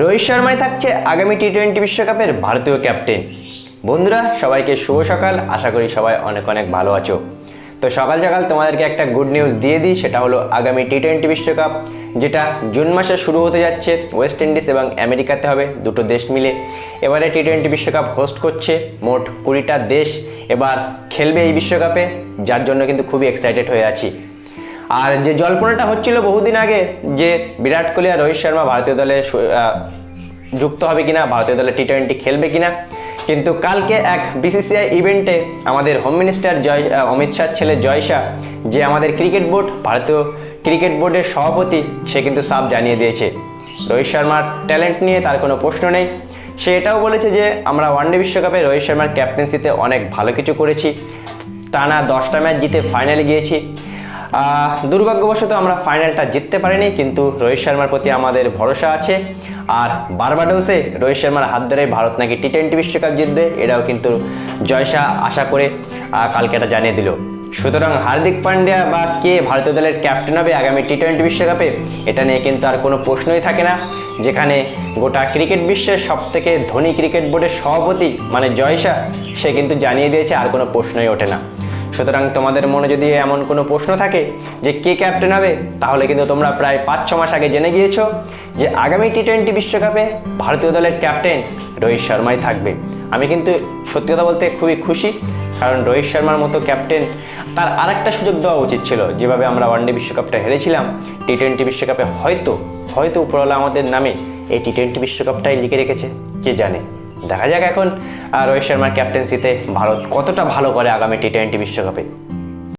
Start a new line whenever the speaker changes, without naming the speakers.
রোহিত শর্মাই থাকছে আগামী T twenty বিশ্বকাপের ভারতীয় ক্যাপ্টেন। বন্ধুরা, সবাইকে শুভ সকাল। আশা করি সবাই অনেক অনেক ভালো আছো। তো সকাল সকাল তোমাদেরকে একটা গুড নিউজ দিয়ে দিই, সেটা হলো আগামী টি টোয়েন্টি বিশ্বকাপ, যেটা জুন মাসে শুরু হতে যাচ্ছে। ওয়েস্ট ইন্ডিজ এবং আমেরিকাতে হবে, দুটো দেশ মিলে। এবারে টি টোয়েন্টি বিশ্বকাপ হোস্ট করছে মোট কুড়িটা দেশ। এবার খেলবে এই বিশ্বকাপে, যার জন্য কিন্তু খুবই এক্সাইটেড হয়ে আছি। আর যে জল্পনাটা হচ্ছিল বহুদিন আগে, যে বিরাট কোহলি আর রোহিত শর্মা ভারতীয় দলে যুক্ত হবে কিনা, ভারতীয় দলে টি টোয়েন্টি খেলবে কিনা, কিন্তু কালকে এক বিসিসিআই ইভেন্টে আমাদের হোম মিনিস্টার জয় অমিত শাহর ছেলে জয় শাহ, যে আমাদের ক্রিকেট বোর্ড ভারতীয় ক্রিকেট বোর্ডের সভাপতি, সে কিন্তু সাফ জানিয়ে দিয়েছে। রোহিত শর্মার ট্যালেন্ট নিয়ে তার কোনো প্রশ্ন নেই। সে এটাও বলেছে যে, আমরা ওয়ানডে বিশ্বকাপে রোহিত শর্মার ক্যাপ্টেন্সিতে অনেক ভালো কিছু করেছি। টানা দশটা ম্যাচ জিতে ফাইনালে গিয়েছি। দুর্ভাগ্যবশত আমরা ফাইনালটা জিততে পারিনি, কিন্তু রোহিত শর্মার প্রতি আমাদের ভরসা আছে। আর বারবাডোসে রোহিত শর্মার হাত ধরে ভারত নাকি টি টোয়েন্টি বিশ্বকাপ জিতবে, এটাও কিন্তু জয়শা আশা করে কালকে এটা জানিয়ে দিল। সুতরাং হার্দিক পান্ডিয়া বা কে ভারতীয় দলের ক্যাপ্টেন হবে আগামী টি টোয়েন্টি বিশ্বকাপে, এটা নিয়ে কিন্তু আর কোনো প্রশ্নই থাকে না। যেখানে গোটা ক্রিকেট বিশ্বের সব থেকে ধনী ক্রিকেট বোর্ডের সভাপতি মানে জয়শা, সে কিন্তু জানিয়ে দিয়েছে, আর কোনো প্রশ্নই ওঠে না। সুতরাং তোমাদের মনে যদি এমন কোনো প্রশ্ন থাকে যে কে ক্যাপ্টেন হবে, তাহলে কিন্তু তোমরা প্রায় পাঁচ, ছ মাস আগে জেনে গিয়েছো যে আগামী টি টোয়েন্টি বিশ্বকাপে ভারতীয় দলের ক্যাপ্টেন রোহিত শর্মাই থাকবে। আমি কিন্তু সত্যি কথা বলতে খুবই খুশি, কারণ রোহিত শর্মার মতো ক্যাপ্টেন তার আরেকটা সুযোগ দেওয়া উচিত ছিল। যেভাবে আমরা ওয়ানডে বিশ্বকাপটা হেরেছিলাম টি টোয়েন্টি বিশ্বকাপে হয়তো হয়তো উপরওয়ালা আমাদের নামে এই টি টোয়েন্টি বিশ্বকাপটাই লিখে রেখেছে, কে জানে? দেখা যাক এখন রোহিত শর্মার ক্যাপ্টেন্সিতে ভারত কতটা ভালো করে আগামী টি টোয়েন্টি বিশ্বকাপে।